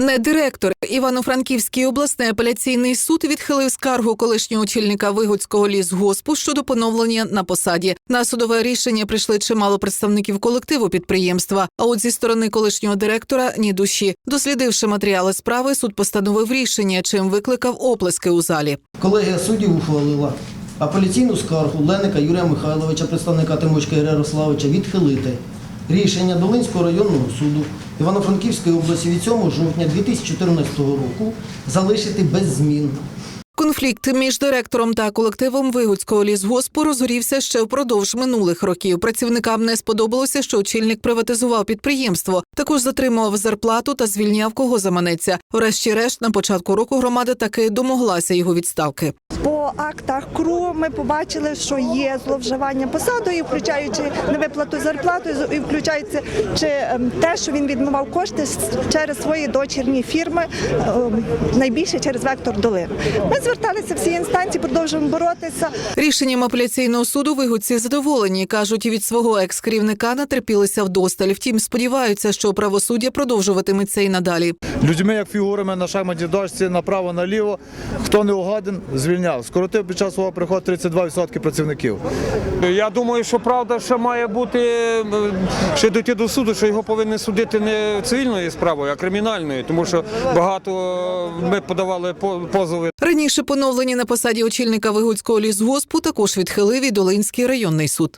Не директор Івано-Франківський обласний апеляційний суд відхилив скаргу колишнього очільника Вигодського лісгоспу щодо поновлення на посаді. На судове рішення прийшли чимало представників колективу підприємства. А от зі сторони колишнього директора ні душі. Дослідивши матеріали справи, суд постановив рішення, чим викликав оплески у залі. Колегія суддів ухвалила апеляційну скаргу Леника Юрія Михайловича, представника Тимочка Ігоря Ярославовича, відхилити рішення Долинського районного суду Івано-Франківської області від 7 жовтня 2014 року залишити без змін. Конфлікт між директором та колективом Вигодського лісгоспу розгорівся ще впродовж минулих років. Працівникам не сподобалося, що очільник приватизував підприємство. Також затримував зарплату та звільняв кого заманеться. Врешті-решт, на початку року громада таки домоглася його відставки. По актах КРУ ми побачили, що є зловживання посадою, включаючи невиплату зарплати, і включаючи чи ем, те, що він відмивав кошти через свої дочірні фірми, ем, найбільше через вектор долин. Ми зверталися всі інстанції, продовжуємо боротися. Рішенням апеляційного суду вигодці задоволені кажуть, від свого екс-керівника натерпілися вдосталь. Втім, сподіваються, що правосуддя продовжуватиметься і надалі. людьми, як фігурами на шахматній дошці направо наліво. Хто не угоден, звільняв. Скоротив під час свого приходу 32% працівників. Я думаю, що правда ще має бути ще дойти до суду, що його повинні судити не цивільною справою, а кримінальною, тому що багато е, ми подавали позови Раніше поновлення на посаді очільника Вигульського лісгоспу також відхилив і Долинський районний суд.